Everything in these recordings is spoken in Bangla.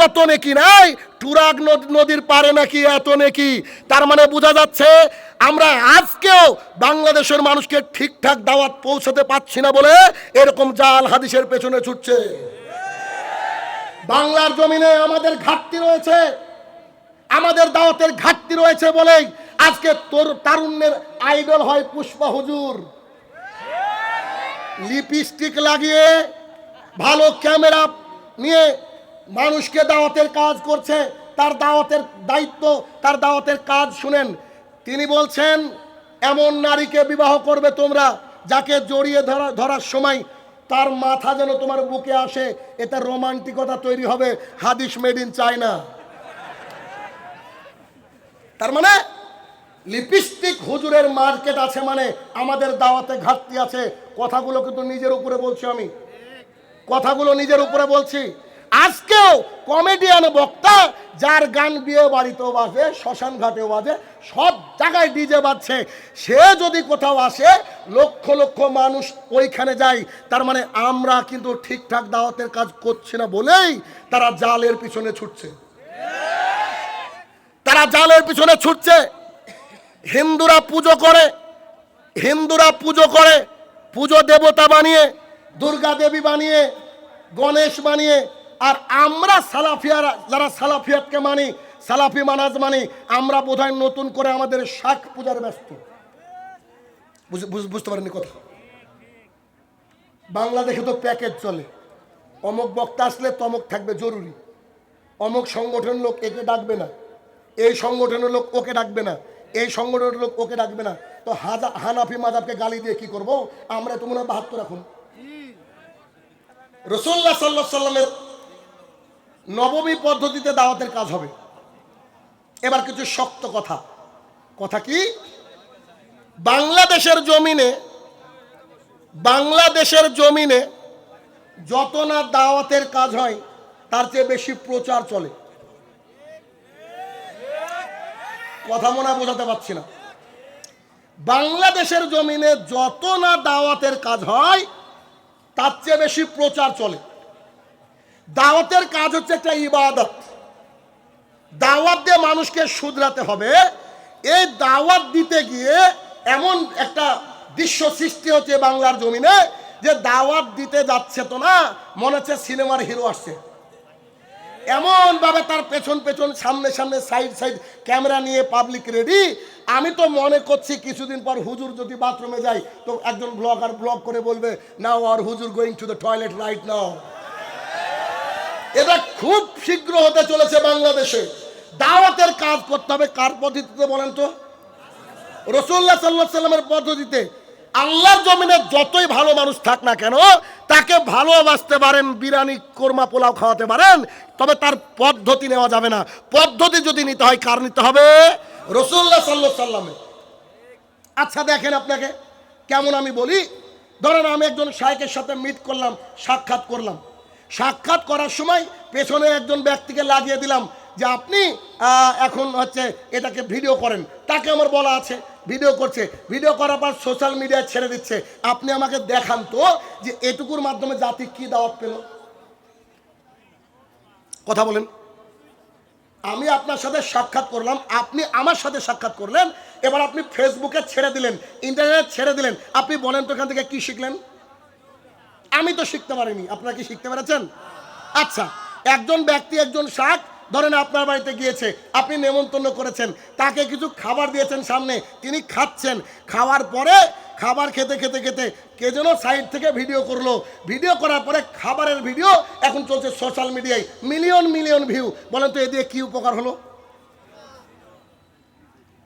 কত নেকি নাই? টুরাগ নদীর পারে নাকি এত নেকি? তার মানে বোঝা যাচ্ছে আমরা আজকেও বাংলাদেশের মানুষকে ঠিকঠাক দাওয়াত পৌঁছাতে পারছি না বলে এরকম জাল হাদিসের পেছনে ছুটছে। বাংলার জমিনে আমাদের ঘাটতি রয়েছে, আমাদের দাওয়াতের ঘাটতি রয়েছে বলেই আজকে তোর তারুণ্যের আইডল হয় পুষ্পা হুজুর। লিপস্টিক লাগিয়ে ভালো ক্যামেরা নিয়ে মানুষকে দাওয়াতের কাজ করছে, তার দাওয়াতের দায়িত্ব, তার দাওয়াতের কাজ শুনেন। তিনি বলছেন, এমন নারীকে বিবাহ করবে তোমরা যাকে জড়িয়ে ধরা, ধরার সময় তার মাথা যেন তোমার বুকে আসে এটা রোমান্টিকতা তৈরি হবে, হাদিস মেড ইন চায়না তার মানে লিপস্টিক হুজুরের মার্কেট আছে মানে আমাদের দাওয়াতে ঘাটতি আছে। কথাগুলো কিন্তু নিজের উপরে বলছি আমি। কথাগুলো নিজের উপরে বলছি। আজকেও কমেডিয়ান বক্তা, যার গান বিয়ে বাড়িতেও বাজে, শ্মশান ঘাটেও বাজে, সব জায়গায় ডিজে বাজছে। সে যদি কোথাও আসে, লক্ষ লক্ষ মানুষ ওইখানে যায়। তার মানে আমরা কিন্তু ঠিকঠাক দাওয়াতের কাজ করছি না বলেই তারা জালের পিছনে ছুটছে। তারা জালের পিছনে ছুটছে। হিন্দুরা পুজো করে, হিন্দুরা পুজো করে, পুজো দেবতা বানিয়ে, দুর্গা দেবী বানিয়ে, গণেশ বানিয়ে আর আমরা সালাফিয়ারা যারা সালাফিয়াতকে মানি, সালাফি মানাজ মানি, আমরা বোধহয় নতুন করে আমাদের শাক পূজার ব্যস্ত। বুঝ- বুঝ- বুঝতে পারেননি কথা? বাংলাদেশে তো প্যাকেজ চলে। অমুক বক্তা আসলে তমক থাকবে জরুরি। অমুক সংগঠন লোক একে ডাকবে না। এই সংগঠনের লোক ওকে ডাকবে না। এই সংগঠনের লোক ওকে ডাকবে না। তো হাজা হানাফি মাজাবকে গালি দিয়ে কি করব? আমরা তো হয় বাহাত্তর এখন। রসুল্লাহ সাল্লাহ সাল্লামের নবমী পদ্ধতিতে দাওয়াতের কাজ হবে। এবার কিছু শক্ত কথা। কথা কি? বাংলাদেশের জমিনে বাংলাদেশের জমিনে যত না দাওয়াতের কাজ হয়, তার চেয়ে বেশি প্রচার চলে। কথা মনে বোঝাতে পারছি না। বাংলাদেশের জমিনে যত না দাওয়াতের কাজ হয়, তার চেয়ে বেশি প্রচার চলে। দাওয়াতের কাজ হচ্ছে একটা ইবাদত। দাওয়াত দিয়ে মানুষকে শুধরাতে হবে। এই দাওয়াত দিতে গিয়ে এমন একটা দৃশ্য সৃষ্টি হচ্ছে বাংলার জমিনে যে দাওয়াত দিতে যাচ্ছে তো না, মনে হচ্ছে সিনেমার হিরো আসছে। এমন ভাবে তার পেছন পেছন, সামনে সামনে, সাইড সাইড, ক্যামেরা নিয়ে পাবলিক রেডি আমি তো মনে করছি কিছুদিন পর হুজুর যদি বাথরুমে যায়, তো একজন ব্লগার ব্লগ করে বলবে, নাও আর হুজুর going to the toilet right now এটা খুব শীঘ্র হতে চলেছে বাংলাদেশে। দাওয়াতের কাজ করতে হবে কার পদ্ধতিতে বলেন তো? রসুল্লাহ সাল্লাহ সাল্লামের পদ্ধতিতে আল্লাহর জমিনে যতই ভালো মানুষ থাক না কেন, তাকে ভালোবাসতে পারেন, বিরিয়ানি, কোরমা, পোলাও খাওয়াতে পারেন, তবে তার পদ্ধতি নেওয়া যাবে না। পদ্ধতি যদি নিতে হয়, কার নিতে হবে? রসুল্লাহ সাল্লাহ সাল্লামে আচ্ছা দেখেন আপনাকে, কেমন আমি বলি। ধরেন আমি একজন শায়কের সাথে মিট করলাম, সাক্ষাৎ করলাম। সাক্ষাৎ করার সময় পেছনে একজন ব্যক্তিকে লাগিয়ে দিলাম যে আপনি এখন হচ্ছে এটাকে ভিডিও করেন। তাকে আমার বলা আছে ভিডিও করছে। ভিডিও করার পর সোশ্যাল মিডিয়ায় ছেড়ে দিচ্ছে। আপনি আমাকে দেখান তো যে এটুকুর মাধ্যমে জাতি কি দাওয়াত পেল। কথা বলেন। আমি আপনার সাথে সাক্ষাৎ করলাম, আপনি আমার সাথে সাক্ষাৎ করলেন, এবার আপনি ফেসবুকে ছেড়ে দিলেন ইন্টারনেট ছেড়ে দিলেন। আপনি বলেন তো এখান থেকে কি শিখলেন? আমি তো শিখতে পারিনি। আপনারা কি শিখতে পেরেছেন? আচ্ছা একজন ব্যক্তি, একজন শাক, ধরেন আপনার বাড়িতে গিয়েছে, আপনি নেমন্তন্ন করেছেন, তাকে কিছু খাবার দিয়েছেন সামনে, তিনি খাচ্ছেন। খাওয়ার পরে খাবার খেতে খেতে খেতে কে যেন সাইড থেকে ভিডিও করল। ভিডিও করার পরে খাবারের ভিডিও এখন চলছে সোশ্যাল মিডিয়ায়। Million million view. বলেন তো, এ দিয়ে কি উপকার হলো?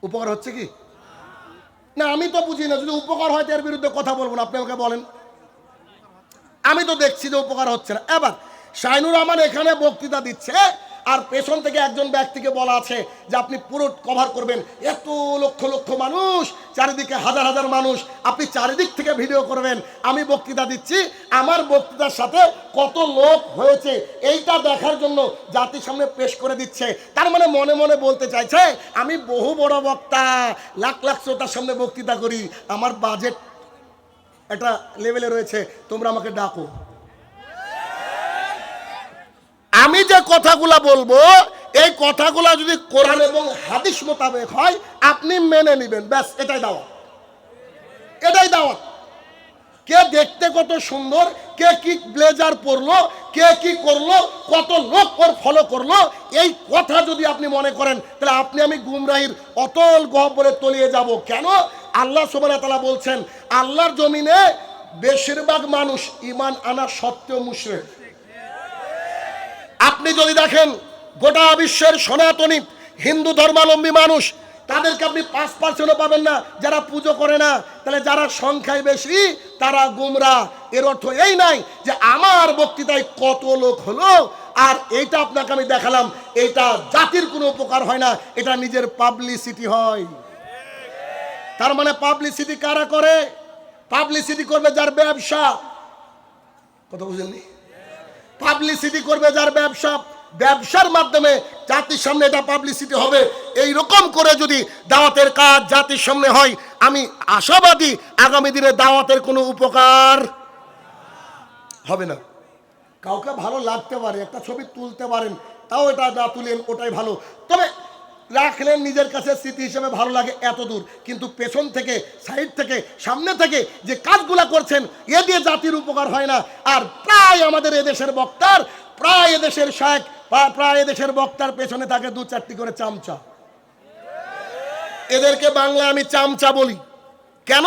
উপকার হচ্ছে কি? না, আমি তো বুঝি না, যদি উপকার হয় তো এর বিরুদ্ধে কথা বলব না। আপনি আমাকে বলেন। আমি তো দেখছি যে উপকার হচ্ছে না। এবার শাইনুর রহমান এখানে বক্তৃতা দিচ্ছে আর পেছন থেকে একজন ব্যক্তিকে বলা আছে যে আপনি পুরো কভার করবেন। এত লক্ষ লক্ষ মানুষ, চারিদিকে হাজার হাজার মানুষ, আপনি চারিদিক থেকে ভিডিও করবেন। আমি বক্তৃতা দিচ্ছি, আমার বক্তৃতার সাথে কত লোক হয়েছে এইটা দেখার জন্য জাতির সামনে পেশ করে দিচ্ছে। তার মানে মনে মনে বলতে চাইছে, আমি বহু বড় বক্তা, লাখ লাখ শ্রোতার সামনে বক্তৃতা করি, আমার বাজেট একটা লেভেলে রয়েছে, তোমরা আমাকে ডাকো। আমি যে কথাগুলা বলব, এই কথাগুলা যদি কোরআন এবং হাদিস মোতাবেক হয়, আপনি মেনে নেবেন। ব্যাস, এটাই দাওয়াত। এটাই দাওয়াত। কে দেখতে কত সুন্দর, কে কি ব্লেজার পরলো, কে কি করল, কত লোক ওর ফলো করল, এই কথা যদি আপনি মনে করেন, তাহলে আপনি আমি গুমরাহির অতল গহ্বরে তলিয়ে যাব। কেন? আল্লাহ সুবহানাহু তাআলা বলছেন, আল্লাহর জমিনে বেশিরভাগ মানুষ ইমান আনা সত্ত্বেও মুশরিক। আপনি যদি দেখেন, গোটা বিশ্বের সনাতনী হিন্দু ধর্মাবলম্বী মানুষ, তাদেরকে আপনি পাঁচ পার্সেন্টও পাবেন না, যারা পুজো করে না। তাহলে যারা সংখ্যায় বেশি, তারা গুমরা এর অর্থ এই নাই যে আমার বক্তৃতায় কত লোক হলো, আর এইটা আপনাকে আমি দেখালাম। এটা জাতির কোনো উপকার হয় না, এটা নিজের পাবলিসিটি হয়। তার মানে পাবলিসিটি কারা করে? পাবলিসিটি করবে যার ব্যবসা। কথা বুঝেননি পাবলিসিটি করবে যার ব্যবসা। ব্যবসার মাধ্যমে জাতির সামনে এটা পাবলিসিটি হবে। এই রকম করে যদি দাওয়াতের কাজ জাতির সামনে হয় আমি আশাবাদী আগামী দিনে দাওয়াতের কোনো উপকার হবে না। কাউকে ভালো লাগতে পারে, একটা ছবি তুলতে পারেন, তাও এটা না তুলেন, ওটাই ভালো। তবে রাখলেন নিজের কাছে স্মৃতি হিসেবে ভালো লাগে এত দূর। কিন্তু পেছন থেকে, সাইড থেকে, সামনে থেকে যে কাজগুলা করছেন, এ দিয়ে জাতির উপকার হয় না। আর প্রায় আমাদের এদেশের বক্তার, প্রায় এদেশের শায়েক, প্রায় এদেশের বক্তার পেছনে থাকে দু চারটি করে চামচা। এদেরকে বাংলায় আমি চামচা বলি। কেন?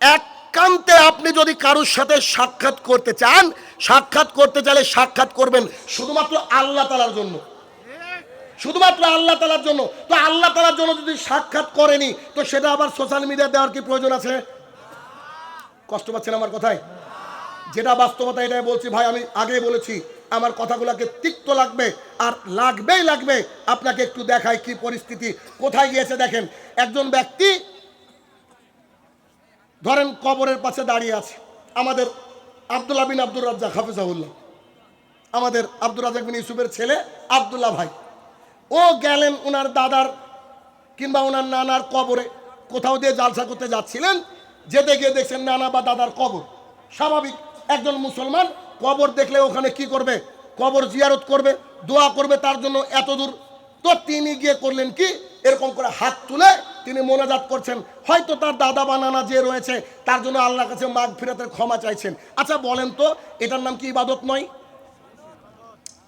একান্তে আপনি যদি কারোর সাথে সাক্ষাৎ করতে চান, সাক্ষাৎ করতে চাইলে সাক্ষাৎ করবেন শুধুমাত্র আল্লাহ তালার জন্য। শুধুমাত্র আল্লাহ তালার জন্য। তো আল্লাহ তালার জন্য যদি সাক্ষাৎ করেনি, তো সেটা আবার সোশ্যাল মিডিয়া দেওয়ার কি প্রয়োজন আছে? কষ্ট পাচ্ছেন আমার কথায়? যেটা বাস্তবতা এটাই বলছি ভাই, আমি আগে বলেছি আমার কথাগুলোকে তিক্ত লাগবে আর লাগবেই লাগবে। আপনাকে একটু দেখায় কি পরিস্থিতি। কোথায় গিয়েছে দেখেন, একজন ব্যক্তি ধরেন কবরের পাশে দাঁড়িয়ে আছে। আমাদের আব্দুল্লাহ বিন আব্দুর রাজ্জাক হাফিজাউল্লাহ আমাদের আব্দুর রাজ্জাক বিন ইউসুফের ছেলে আব্দুল্লাহ ভাই। ও গেলেন ওনার দাদার কিংবা ওনার নানার কবরে। কোথাও দিয়ে জালসা করতে যাচ্ছিলেন, যেতে গিয়ে দেখছেন নানা বা দাদার কবর। স্বাভাবিক, একজন মুসলমান কবর দেখলে ওখানে কি করবে? কবর জিয়ারত করবে, দোয়া করবে তার জন্য এত দূর তো তিনি গিয়ে করলেন কি? এরকম করে হাত তুলে তিনি মোনাজাত করছেন। হয়তো তার দাদা বা নানা যে রয়েছে, তার জন্য আল্লাহর কাছে মাঘ ফিরাতের ক্ষমা চাইছেন। আচ্ছা বলেন তো, এটার নাম কি ইবাদত নয়?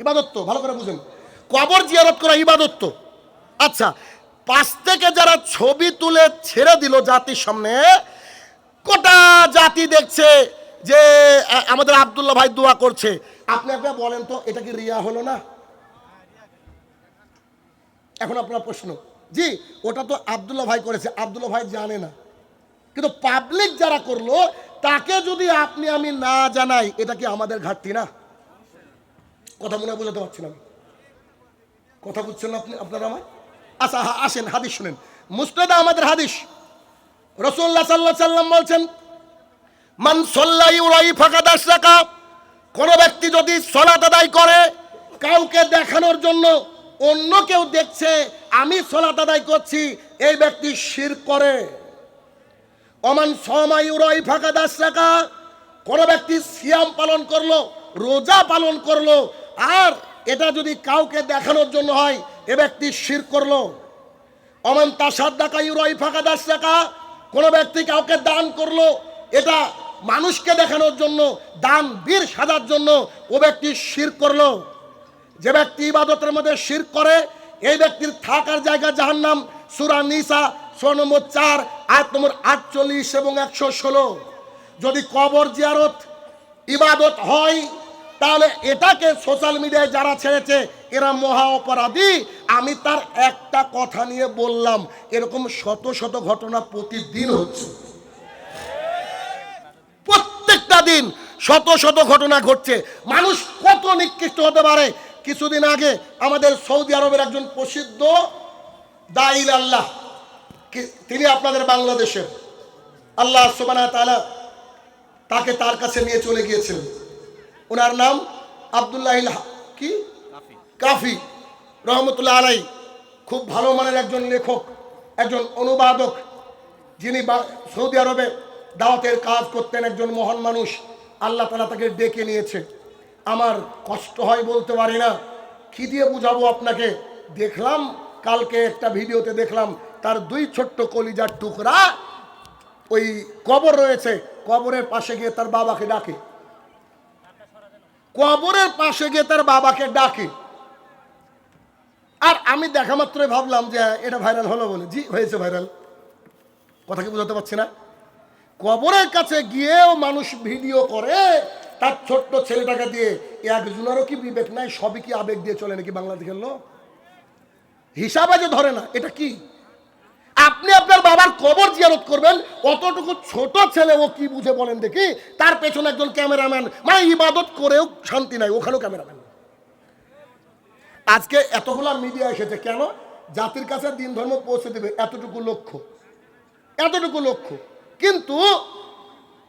ইবাদত তো, ভালো করে বুঝেন। কবর জিয়ারত করা ইবাদত তো। আচ্ছা পাশ থেকে যারা ছবি তুলে ছেড়ে দিল জাতির সামনে, গোটা জাতি দেখছে। যে আমাদের আবদুল্লাহ ভাই দোয়া করছে। আপনি আপনার বলেন তো, এটা কি রিয়া হলো না? এখন আপনার প্রশ্ন। জি, ওটা তো আব্দুল্লাহ ভাই করেছে, আবদুল্লাহ ভাই জানে না। কিন্তু পাবলিক যারা করল, তাকে যদি আপনি আমি না জানাই, এটা কি আমাদের ঘাটতি না? কথা মনে বোঝাতে পারছি না আমি। কথা বুঝছেন আপনি, আপনারা আমার? আচ্ছা আসেন, হাদিস শুনেন। মুস্তাদা আমাদের হাদিস। রসুল্লাহ সাল্লাহ সাল্লাম বলছেন মান সল্লাই উড়াই ফাঁকা দাস রাখা। কোনো ব্যক্তি যদি সলাত আদায় করে, কাউকে দেখানোর জন্য অন্য কেউ দেখছে, আমি সলাত আদায় করছি, এই ব্যক্তি শির করে। অমান সময় উড়াই ফাঁকা দাস রাখা, কোনো ব্যক্তি সিয়াম পালন করল, রোজা পালন করল, আর এটা যদি কাউকে দেখানোর জন্য হয়, এ ব্যক্তি শির করল। অমান তাসাদ ডাকা ইউরাই ফাঁকা দাস টাকা কোনো ব্যক্তি কাউকে দান করল, এটা মানুষকে দেখানোর জন্য, দান, বীর সাজার জন্য ও ব্যক্তি শির করল। যে ব্যক্তি ইবাদতের মধ্যে শির করে, এই ব্যক্তির থাকার জায়গা জাহান্নাম, সুরা নিসা ছ নম্বর চার আট নম্বর আটচল্লিশ এবং একশো ষোলো। যদি কবর জিয়ারত, ইবাদত হয়, তাহলে এটাকে সোশ্যাল মিডিয়ায় যারা ছেড়েছে, এরা মহা অপরাধী। আমি তার একটা কথা নিয়ে বললাম, এরকম শত শত ঘটনা প্রতিদিন হচ্ছে। প্রত্যেকটা দিন শত শত ঘটনা ঘটছে। মানুষ কত নিকৃষ্ট হতে পারে? কিছুদিন আগে আমাদের সৌদি আরবের একজন প্রসিদ্ধ দাইল আল্লাহ কি- তিনি আপনাদের বাংলাদেশের। আল্লাহ সুবানা তালা তাকে তার কাছে নিয়ে চলে গিয়েছিলেন। ওনার নাম আবদুল্লাহ কি? কাফি। রহমতুল্লাহ আলাই খুব ভালো মানের একজন লেখক একজন অনুবাদক যিনি সৌদি আরবে দাওয়াতের কাজ করতেন একজন মহান মানুষ, আল্লাহ তালা তাকে ডেকে নিয়েছে। আমার কষ্ট হয় বলতে পারি না। কি দিয়ে বুঝাবো আপনাকে? দেখলাম, কালকে একটা ভিডিওতে দেখলাম, তার দুই ছোট্ট কলিজার টুকরা ওই কবর রয়েছে, কবরের পাশে গিয়ে তার বাবাকে ডাকে। কবরের পাশে গিয়ে তার বাবাকে ডাকে। আর আমি দেখা মাত্রই ভাবলাম যে এটা ভাইরাল হলো বলে। জি, হয়েছে ভাইরাল। কথা কি বোঝাতে পারছি না? কবরের কাছে গিয়েও মানুষ ভিডিও করে, তার ছোট্ট ছেলেটাকে দিয়ে একজনেরও কি বিবেক নাই? সবই কি আবেগ দিয়ে চলে নাকি বাংলাদেশের লোক হিসাবে যে ধরে না, এটা কি? আপনি আপনার বাবার কবর জিয়ারত করবেন, অতটুকু ছোট ছেলে ও কি বুঝে বলেন দেখি, তার পেছনে একজন ক্যামেরাম্যান মানে ইবাদত করেও শান্তি নাই, ওখানেও ক্যামেরাম্যান। আজকে এতগুলা মিডিয়া এসেছে, কেন? জাতির কাছে দিন ধর্ম পৌঁছে দেবে এতটুকু লক্ষ্য এতটুকু লক্ষ্য। কিন্তু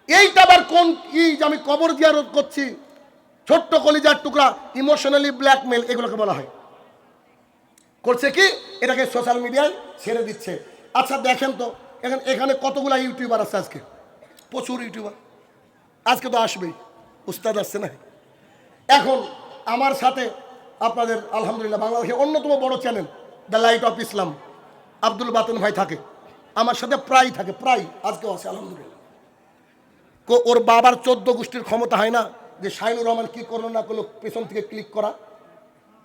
এইটা আবার কোন কি যে আমি কবর জিয়ারত করছি? ছোট্ট কলিজার টুকরা ইমোশনালি ব্ল্যাকমেল এগুলোকে বলা হয়। করছে কি? এটাকে সোশ্যাল মিডিয়ায় ছেড়ে দিচ্ছে। আচ্ছা দেখেন তো, এখানে এখানে কতগুলা ইউটিউবার আছে আজকে? প্রচুর ইউটিউবার আজকে তো আসবেই। উস্তাদ আসছে না? এখন আমার সাথে আপনাদের, আলহামদুলিল্লাহ, বাংলাদেশের অন্যতম বড় channel the light of Islam Abdul Batan ভাই থাকে। আমার সাথে প্রায় থাকে প্রায় আজকেও আছে, আলহামদুলিল্লাহ। ওর বাবার চোদ্দ গোষ্ঠীর ক্ষমতা হয় না, যে শাইনুর রহমান কি করল না করল, পেছন থেকে ক্লিক করা।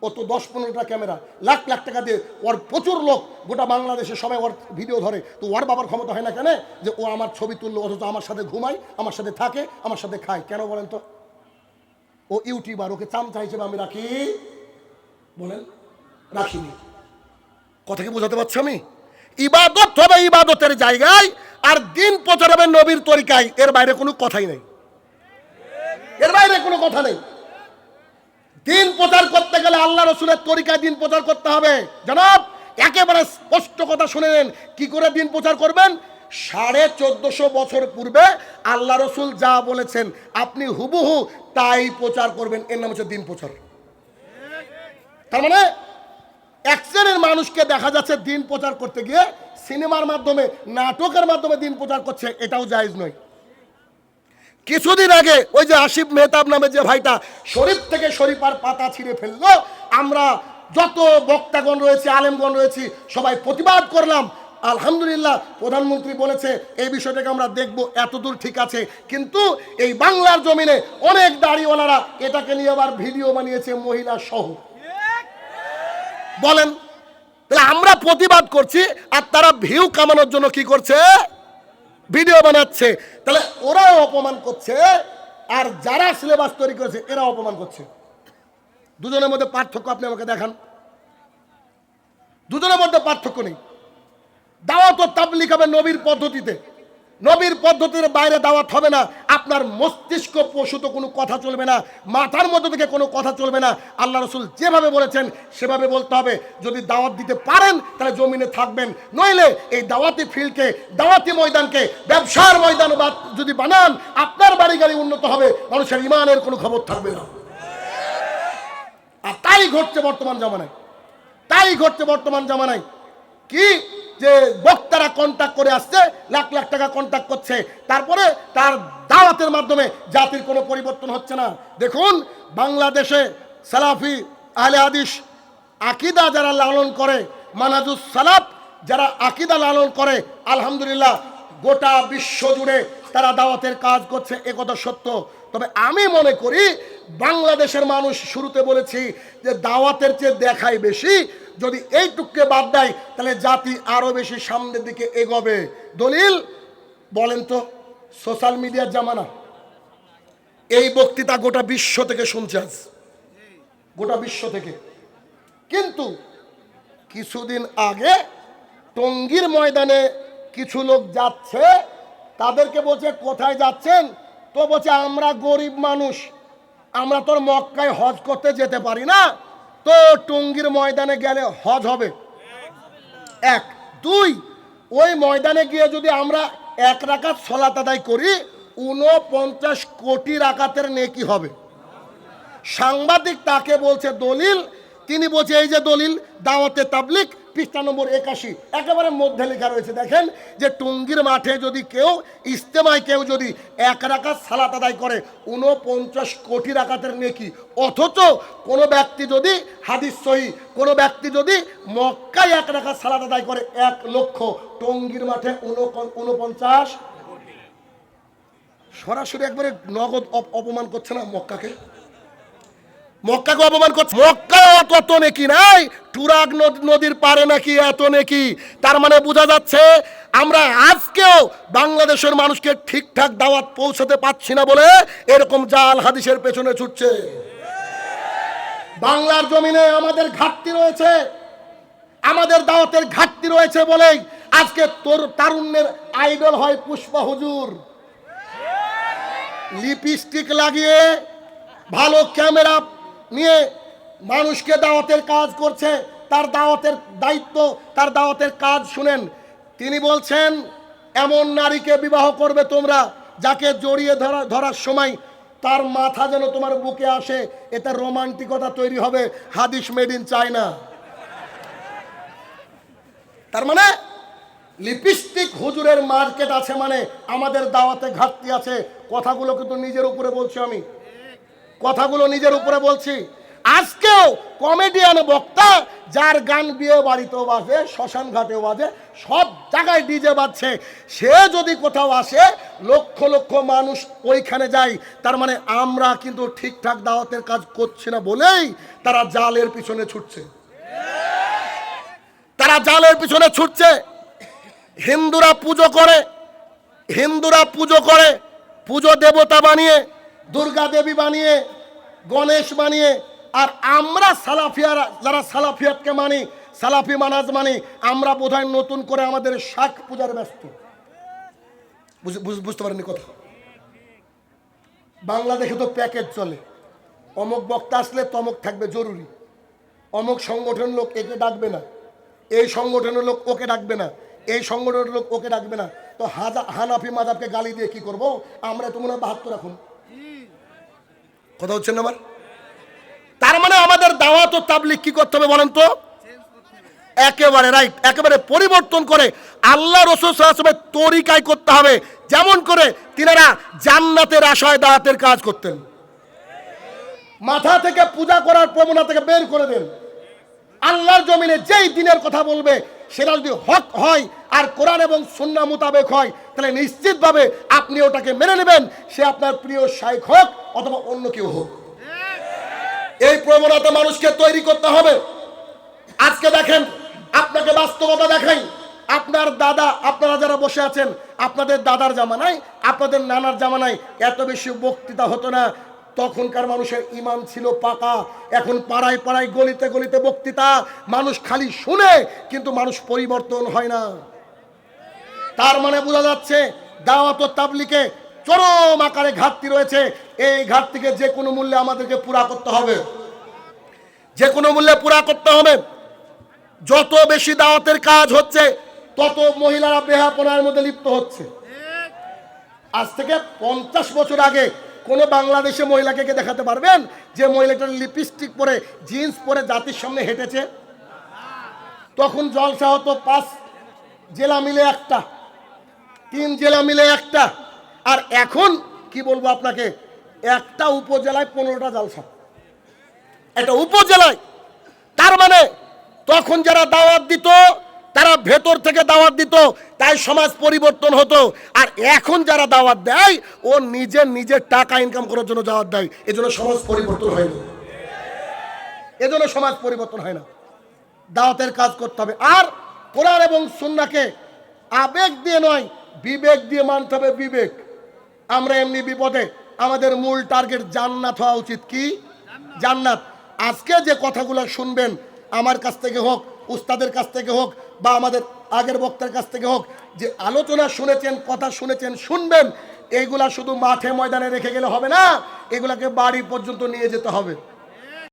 ও তো দশ পনেরোটা ক্যামেরা, লাখ লাখ টাকা দিয়ে ওর প্রচুর লোক গোটা বাংলাদেশে সবাই ওর ভিডিও ধরে। তো ওর বাবার ক্ষমতা হয় না কেন? যে ও আমার ছবি তুললো, অথচ আমার সাথে ঘুমায়, আমার সাথে থাকে, আমার সাথে খায়। কেন বলেন তো? ও ইউটিউবার, ওকে চামচা হিসেবে আমি রাখি। বলেন, রাখিনি। কথা কি বোঝাতে পারছি আমি? ইবাদত হবে ইবাদতের জায়গায়, আর দিন প্রচার হবে নবীর তরিকায়। এর বাইরে কোনো কথাই নেই। এর বাইরে কোনো কথা নেই। দিন প্রচার করতে গেলে আল্লাহ রসুলের তরিকায় দিন প্রচার করতে হবে। জনাব, একেবারে স্পষ্ট কথা শুনে নেন। কি করে দিন প্রচার করবেন? সাড়ে চোদ্দশো বছর পূর্বে আল্লাহ রসুল যা বলেছেন, আপনি হুবহু তাই প্রচার করবেন। এর নাম হচ্ছে দিন প্রচার। তার মানে এক শ্রেণির মানুষকে দেখা যাচ্ছে দিন প্রচার করতে গিয়ে সিনেমার মাধ্যমে, নাটকের মাধ্যমে দিন প্রচার করছে, এটাও জায়েজ নয়। কিছুদিন আগে ওই যে আসিফ মেহতাব নামে যে ভাইটা শরীফ থেকে শরীফার পাতা ছিঁড়ে ফেলল, আমরা যত বক্তাগণ রয়েছে, আলেমগণ রয়েছি, সবাই প্রতিবাদ করলাম। আলহামদুলিল্লাহ, প্রধানমন্ত্রী বলেছে, এই বিষয়টাকে আমরা দেখব, এতদূর ঠিক আছে। কিন্তু এই বাংলার জমিনে অনেক দাড়িওয়ালারা এটাকে নিয়ে আবার ভিডিও বানিয়েছে মহিলা সহ। বলেন, তাহলে আমরা প্রতিবাদ করছি আর তারা ভিউ কামানোর জন্য কি করছে? ভিডিও বানাচ্ছে। তাহলে ওরাও অপমান করছে আর যারা সিলেবাস তৈরি করেছে এরা অপমান করছে। দুজনের মধ্যে পার্থক্য আপনি আমাকে দেখান। দুজনের মধ্যে পার্থক্য নেই। দাওয়াত তাবলিক হবে নবীর পদ্ধতিতে। নবীর পদ্ধতির বাইরে দাওয়াত হবে না। আপনার মস্তিষ্ক প্রসূত কোনো কথা চলবে না। মাথার মধ্যে থেকে কোনো কথা চলবে না। আল্লাহ রসুল যেভাবে বলেছেন, সেভাবে বলতে হবে। যদি দাওয়াত দিতে পারেন, তাহলে জমিনে থাকবেন। নইলে এই দাওয়াতি ফিল্ডকে, দাওয়াতি ময়দানকে, ব্যবসার ময়দান যদি বানান, আপনার বাড়ি গাড়ি উন্নত হবে। মানুষের ইমানের কোনো খবর থাকবে না। আর তাই ঘটছে বর্তমান জামানায়। তাই ঘটছে বর্তমান জামানায়। কি? যে বক্তারা কন্ট্যাক্ট করে আসছে, লাখ লাখ টাকা কন্ট্যাক্ট করছে। তারপরে তার দাওয়াতের মাধ্যমে জাতির কোনো পরিবর্তন হচ্ছে না। দেখুন, বাংলাদেশে সালাফি, আহলে হাদিস, আকিদা যারা লালন করে, মানাজুস সালাফ যারা আকিদা লালন করে, আলহামদুলিল্লাহ গোটা বিশ্ব জুড়ে তারা দাওয়াতের কাজ করছে, একথা সত্য। তবে আমি মনে করি বাংলাদেশের মানুষ শুরুতে বলেছি যে দাওয়াতের চেয়ে দেখাই বেশি। যদি এইটুককে বাদ দেয়, তাহলে জাতি আরও বেশি সামনের দিকে এগোবে। দলিল, বলেন তো, সোশ্যাল মিডিয়ার জামানা। এই বক্তৃতা গোটা বিশ্ব থেকে শুনছে আজ। গোটা বিশ্ব থেকে। কিন্তু কিছুদিন আগে টঙ্গীর ময়দানে কিছু লোক যাচ্ছে, তাদেরকে বলছে, কোথায় যাচ্ছেন? তো বলছে, আমরা গরিব মানুষ, আমরা তোর মক্কায় হজ করতে যেতে পারি না? তো টঙ্গীর ময়দানে গেলে হজ হবে। এক। দুই, ওই ময়দানে গিয়ে যদি আমরা এক রাকাত সলাত আদায় করি উনপঞ্চাশ কোটি রাকাতের নেকি হবে। সাংবাদিক তাকে বলছে, দলিল? তিনি বলছে, এই যে দলিল, দাওয়াতে তাবলিক পৃষ্ঠা নম্বর একাশি। একেবারে মধ্যে লেখা রয়েছে, দেখেন, যে টুঙ্গির মাঠে যদি কেউ ইস্তেমায় কেউ যদি এক রাকাত সালাত আদায় করে উনপঞ্চাশ কোটি রাকাতের নেকি। অথচ কোনো ব্যক্তি যদি, হাদিস সহি, কোনো ব্যক্তি যদি মক্কায় এক রাকাত সালাত আদায় করে, এক লক্ষ, টঙ্গির মাঠে উনপঞ্চাশ সরাসরি একবারে নগদ অপমান করছে না মক্কাকে? মক্কাকে অপমান করছে। মক্কা অত নেকি নাই, টুরাগ নদ- নদীর পারে নাকি এত নেকি? তার মানে বোঝা যাচ্ছে আমরা আজকেও বাংলাদেশের মানুষকে ঠিকঠাক দাওয়াত পৌঁছাতে পারছি না বলে এরকম জাল হাদিসের পেছনে ছুটছে। বাংলার জমিনে আমাদের ঘাটতি রয়েছে, আমাদের দাওয়াতের ঘাটতি রয়েছে বলেই আজকে তোর তারুণ্যের আইডল হয় পুষ্পা হুজুর। লিপস্টিক লাগিয়ে ভালো ক্যামেরা নিয়ে মানুষকে দাওয়াতের কাজ করছে, তার দাওয়াতের দায়িত্ব, তার দাওয়াতের কাজ শুনেন। তিনি বলছেন, এমন নারীকে বিবাহ করবে তোমরা যাকে জড়িয়ে ধরা, ধরার সময় তার মাথা যেন তোমার বুকে আসে, এতে রোমান্টিকতা তৈরি হবে, হাদিস মেড ইন চায়না তার মানে লিপস্টিক হুজুরের মার্কেট আছে মানে আমাদের দাওয়াতে ঘাটতি আছে, কথাগুলো কিন্তু নিজের উপরে বলছি আমি। কথাগুলো নিজের উপরে বলছি। আজকেও কমেডিয়ান বক্তা, যার গান বিয়ে বাড়িতেও বাজে, শ্মশান ঘাটেও বাজে, সব জায়গায় ডিজে বাজছে। সে যদি কোথাও আসে, লক্ষ লক্ষ মানুষ ওইখানে যায়। তার মানে আমরা কিন্তু ঠিকঠাক দাওয়াতের কাজ করছি না বলেই তারা জালের পিছনে ছুটছে। তারা জালের পিছনে ছুটছে। হিন্দুরা পুজো করে, হিন্দুরা পুজো করে, পুজো দেবতা বানিয়ে দুর্গা দেবী বানিয়ে, গণেশ বানিয়ে, আর আমরা সালাফিয়ারা, যারা সালাফিয়াতকে মানি, সালাফি মানাজ মানি, আমরা বোধহয় নতুন করে আমাদের শাক পূজার ব্যস্ত। বুঝ- বুঝ- বুঝতে পারেননি কথা? বাংলাদেশে তো প্যাকেজ চলে। অমুক বক্তা আসলে তমক থাকবে জরুরি। অমুক সংগঠন লোক একে ডাকবে না। এই সংগঠনের লোক ওকে ডাকবে না। এই সংগঠনের লোক ওকে ডাকবে না। তো হাজা হানাফি মাদাবকে গালি দিয়ে কি করব? আমরা তো মনে হয় বাহাত্তর এখন। কথা হচ্ছে না আমার তার মানে আমাদের দাওয়াত ও তাবলিক কি করতে হবে বলেন তো? একেবারে রাইট একেবারে পরিবর্তন করে আল্লাহ রসুল তরিকায় করতে হবে। যেমন করে তিনারা জান্নাতের আশায় দাওয়াতের কাজ করতেন। মাথা থেকে পূজা করার প্রবণতা থেকে বের করে দেন। আল্লাহর জমিনে যেই দিনের কথা বলবে, সেটা যদি হক হয় আর কোরআন এবং সুন্না মোতাবেক হয়, তাহলে নিশ্চিতভাবে আপনি ওটাকে মেনে নেবেন। সে আপনার প্রিয় শাইখ হোক অথবা অন্য কেউ হোক। এই প্রবণতা মানুষকে তৈরি করতে হবে। আজকে দেখেন, আপনাকে বাস্তবতা দেখাই। আপনার দাদা, আপনারা যারা বসে আছেন, আপনাদের দাদার জামানায়, আপনাদের নানার জামানায় এত বেশি বক্তৃতা হতো না। তখনকার মানুষের ইমান ছিল পাকা। এখন পাড়ায় পাড়ায়, গলিতে গলিতে বক্তৃতা। মানুষ খালি শুনে, কিন্তু মানুষ পরিবর্তন হয় না। তার মানে বোঝা যাচ্ছে, দাওয়াত তাবলিকে চরম আকারে ঘাটতি রয়েছে। এই ঘাটতিকে যে কোনো মূল্যে আমাদেরকে পুরা করতে হবে। যে কোনো মূল্যে পুরা করতে হবে। যত বেশি দাওয়াতের কাজ হচ্ছে, তত মহিলারা বেহাপনার মধ্যে লিপ্ত হচ্ছে। আজ থেকে পঞ্চাশ বছর আগে কোনো বাংলাদেশে মহিলাকে দেখাতে পারবেন যে মহিলাটার লিপস্টিক পরে, জিন্স পরে জাতির সামনে হেঁটেছে? তখন জলসা হতো পাঁচ জেলা মিলে একটা, তিন জেলা মিলে একটা। আর এখন, কি বলব আপনাকে, একটা উপজেলায় পনেরোটা জালসা একটা উপজেলায়। তার মানে তখন যারা দাওয়াত দিত, তারা ভেতর থেকে দাওয়াত দিত, তাই সমাজ পরিবর্তন হতো। আর এখন যারা দাওয়াত দেয়, ও নিজের নিজের টাকা ইনকাম করার জন্য দাওয়াত দেয়। এজন্য সমাজ পরিবর্তন হয় না। এজন্য সমাজ পরিবর্তন হয় না। দাওয়াতের কাজ করতে হবে। আর কোরআন এবং সুন্নাকে আবেগ দিয়ে নয়, বিবেক দিয়ে মানতে হবে বিবেক। আমরা এমনি বিপদে। আমাদের মূল টার্গেট জান্নাত হওয়া উচিত কি? জান্নাত। আজকে যে কথাগুলো শুনবেন, আমার কাছ থেকে হোক, উস্তাদের কাছ থেকে হোক, বা আমাদের আগের বক্তার কাছ থেকে হোক, যে আলোচনা শুনেছেন, কথা শুনেছেন, শুনবেন, এইগুলা শুধু মাঠে ময়দানে রেখে গেলে হবে না, এগুলাকে বাড়ি পর্যন্ত নিয়ে যেতে হবে।